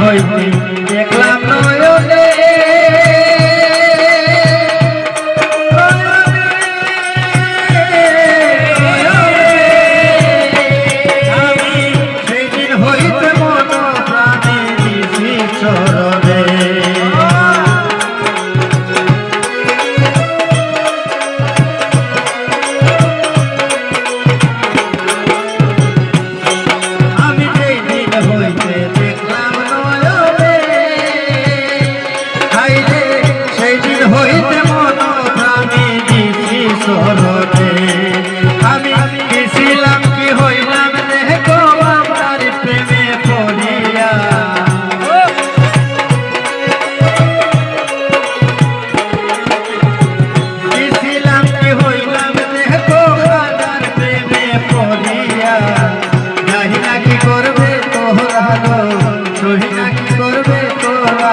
হইতে আমি গেছিলাম কি হইলাম দেখো আমার প্রেমে পড়িয়া। গেছিলাম কি হইলাম দেখো আমার প্রেমে পড়িয়া। নাহি না কি করবে তোরা হলো নাহি না কি করবে তোরা।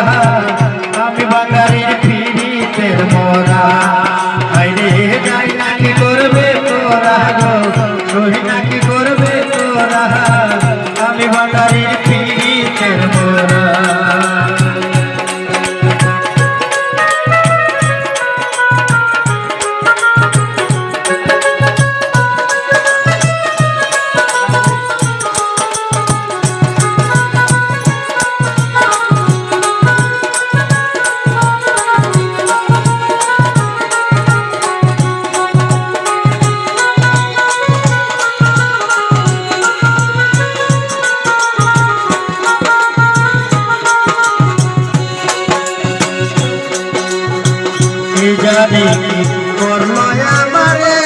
আমি বাঙালির ফিরিতে মরা। আমি কর্ম আমারে